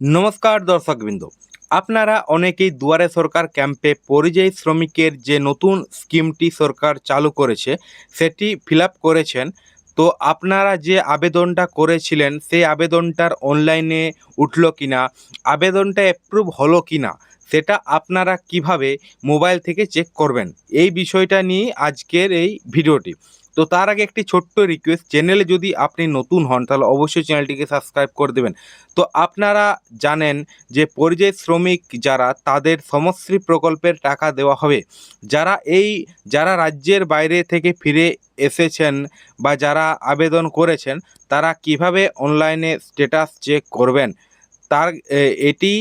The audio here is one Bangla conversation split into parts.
নমস্কার দর্শকবৃন্দ আপনারা অনেকেই দুয়ারে সরকার ক্যাম্পে পরিযায়ী শ্রমিকের যে নতুন স্কিমটি সরকার চালু করেছে, সেটি ফিল করেছেন। তো আপনারা যে আবেদনটা করেছিলেন, সেই আবেদনটার অনলাইনে উঠল কিনা, আবেদনটা অ্যাপ্রুভ হলো কিনা, সেটা আপনারা কীভাবে মোবাইল থেকে চেক করবেন, এই বিষয়টা নিয়ে আজকের এই ভিডিওটি। তো তার আগে একটি ছোট্ট রিকোয়েস্ট চ্যানেলে যদি আপনি নতুন হন, তাহলে অবশ্যই চ্যানেলটিকে সাবস্ক্রাইব করে দেবেন। তো আপনারা জানেন যে পরিযায়ী শ্রমিক যারা, তাদের সমশ্রী প্রকল্পের টাকা দেওয়া হবে। যারা এই, যারা রাজ্যের বাইরে থেকে ফিরে এসেছেন বা যারা আবেদন করেছেন, তারা কীভাবে অনলাইনে স্ট্যাটাস চেক করবেন? তার এটি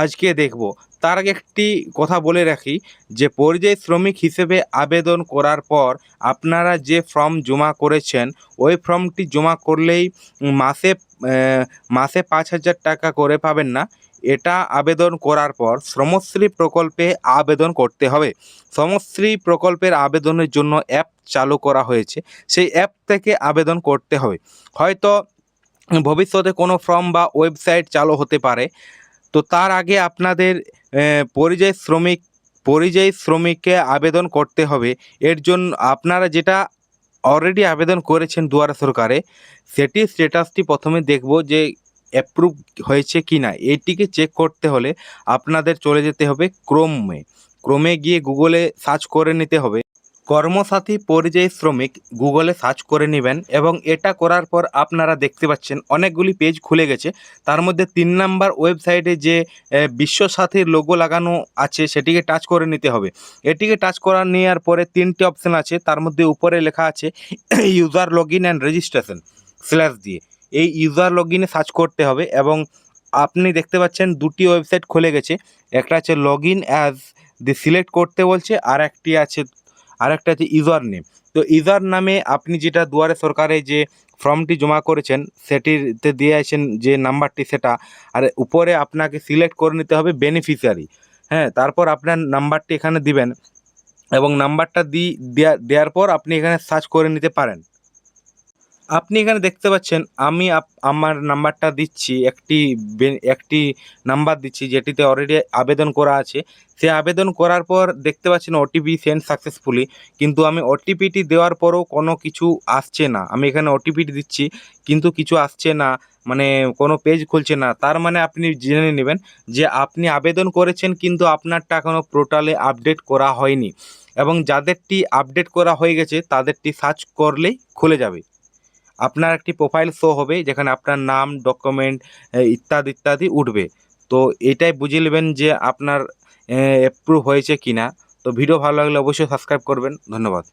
আজকে দেখব। তার আগে একটি কথা বলে রাখি যে, পরিযায়ী শ্রমিক হিসেবে আবেদন করার পর আপনারা যে ফর্ম জমা করেছেন, ওই ফর্মটি জমা করলেই মাসে মাসে পাঁচ হাজার টাকা করে পাবেন না। এটা আবেদন করার পর শ্রমশ্রী প্রকল্পে আবেদন করতে হবে। শ্রমশ্রী প্রকল্পের আবেদনের জন্য অ্যাপ চালু করা হয়েছে। সেই অ্যাপ থেকে আবেদন করতে হবে। হয়তো ভবিষ্যতে কোনো ফর্ম বা ওয়েবসাইট চালু হতে পারে। তো তার আগে আপনাদের পরিযায়ী শ্রমিক, পরিযায়ী শ্রমিককে আবেদন করতে হবে। এর জন্য আপনারা যেটা অলরেডি আবেদন করেছেন দুয়ারে সরকারে, সেটি স্ট্যাটাসটি প্রথমে দেখব যে অ্যাপ্রুভ হয়েছে কি না এটিকে চেক করতে হলে আপনাদের চলে যেতে হবে ক্রোমে ক্রোমে গিয়ে গুগলে সার্চ করে নিতে হবে। কর্মসাথী পরিযায়ী শ্রমিক গুগলে সার্চ করে নেবেন এবং এটা করার পর আপনারা দেখতে পাচ্ছেন অনেকগুলি পেজ খুলে গেছে। তার মধ্যে তিন নাম্বার ওয়েবসাইটে যে বিশ্বসাথীর লোগো লাগানো আছে সেটিকে টাচ করে নিতে হবে। এটিকে টাচ করা নেওয়ার পরে তিনটি অপশান আছে। তার মধ্যে উপরে লেখা আছে user log in and registration slash দিয়ে। এই ইউজার লগ ইনে সার্চ করতে হবে এবং আপনি দেখতে পাচ্ছেন দুটি ওয়েবসাইট খুলে গেছে। একটা আছে log in as the select করতে বলছে। আর একটি আছে আর একটা আছে ইউজার নেম। তো ইউজার নামে আপনি যেটা দুয়ারে সরকারে যে ফর্মটি জমা করেছেন, সেটিতে দিয়ে আছেন যে নাম্বারটি সেটা, আর উপরে আপনাকে সিলেক্ট করে নিতে হবে বেনিফিশিয়ারি। হ্যাঁ তারপর আপনার নাম্বারটি এখানে দিবেন এবং নাম্বারটা দেয়া- দেওয়ার পর আপনি এখানে সার্চ করে নিতে পারেন। আপনি এখানে দেখতে পাচ্ছেন, আমি আমার নাম্বারটা দিচ্ছি, একটি একটি নাম্বার দিচ্ছি, যেটিতে অলরেডি আবেদন করা আছে। সে আবেদন করার পর দেখতে পাচ্ছেন ওটিপি সেন্ড সাকসেসফুলি কিন্তু আমি ওটিপিটি দেওয়ার পরও কোনো কিছু আসছে না। আমি এখানে ওটিপিটি দিচ্ছি, কিন্তু কিছু আসছে না মানে কোনো পেজ খুলছে না। তার মানে আপনি জেনে নেবেন যে আপনি আবেদন করেছেন, কিন্তু আপনারটা এখনও পোর্টালে আপডেট করা হয়নি। এবং যাদেরটি আপডেট করা হয়ে গেছে, তাদেরটি সার্চ করলেই খুলে যাবে। আপনার একটি প্রোফাইল শো হবে, যেখানে আপনার নাম ডকুমেন্ট ইত্যাদি ইত্যাদি উঠবে। তো এটাই বুঝে নেবেন যে আপনার অ্যাপ্রুভ হয়েছে কি না তো ভিডিও ভালো লাগলে অবশ্যই সাবস্ক্রাইব করবেন। ধন্যবাদ।